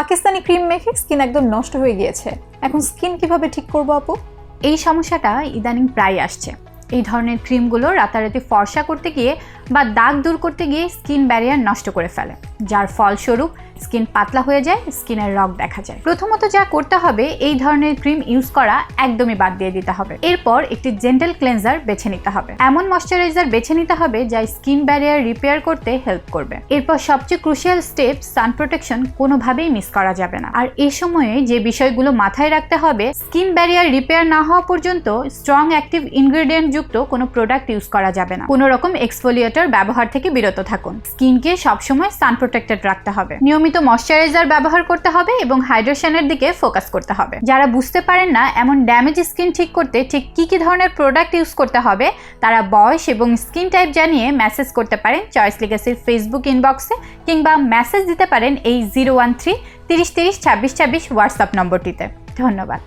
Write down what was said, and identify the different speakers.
Speaker 1: Pakistani cream মেখে skin একদম নষ্ট হয়ে গিয়েছে। এখন স্কিন কীভাবে ঠিক করব আপু?
Speaker 2: এই সমস্যাটা ইদানিং প্রায় আসছে। এই ধরনের ক্রিমগুলো রাতারাতি ফর্সা করতে গিয়ে বা দাগ দূর করতে গিয়ে স্কিন ব্যারিয়ার নষ্ট করে ফেলে, যার ফলস্বরূপ স্কিন পাতলা হয়ে যায়, স্কিনের রগ দেখা যায়। প্রথমত যা করতে হবে, এই ধরনের ক্রিম ইউজ করা একদমই বাদ দিয়ে দিতে হবে। এরপর একটি জেন্টাল ক্লেন্সার বেছে নিতে হবে। এমন ময়শ্চারাইজার বেছে নিতে হবে, যা স্কিন ব্যারিয়ার রিপেয়ার করতে হেল্প করবে। এরপর সবচেয়ে ক্রুশিয়াল স্টেপ, সান প্রোটেকশন, কোনোভাবেই মিস করা যাবে না। আর এই সময়ে যে বিষয়গুলো মাথায় রাখতে হবে, স্কিন ব্যারিয়ার রিপেয়ার না হওয়া পর্যন্ত স্ট্রং অ্যাক্টিভ ইনগ্রেডিয়েন্ট যুক্ত কোনো প্রোডাক্ট ইউজ করা যাবে না। কোনো রকম এক্সফোলিয়েটর ব্যবহার থেকে বিরত থাকুন। স্কিনকে সবসময় সান প্রোটেক্টেড রাখতে হবে। নিয়মিত ময়শ্চারাইজার ব্যবহার করতে হবে এবং হাইড্রেশনের দিকে ফোকাস করতে হবে। যারা বুঝতে পারেন না এমন ড্যামেজ স্কিন ঠিক করতে ঠিক কি কি ধরনের প্রোডাক্ট ইউজ করতে হবে, তারা বয়স এবং স্কিন টাইপ জানিয়ে মেসেজ করতে পারেন চয়েস লিগাসির ফেসবুক ইনবক্সে কিংবা মেসেজ দিতে পারেন এই জিরো ওয়ান থ্রি তিরিশ তিরিশ ছাব্বিশ ছাব্বিশ হোয়াটসঅ্যাপ নম্বরটিতে। ধন্যবাদ।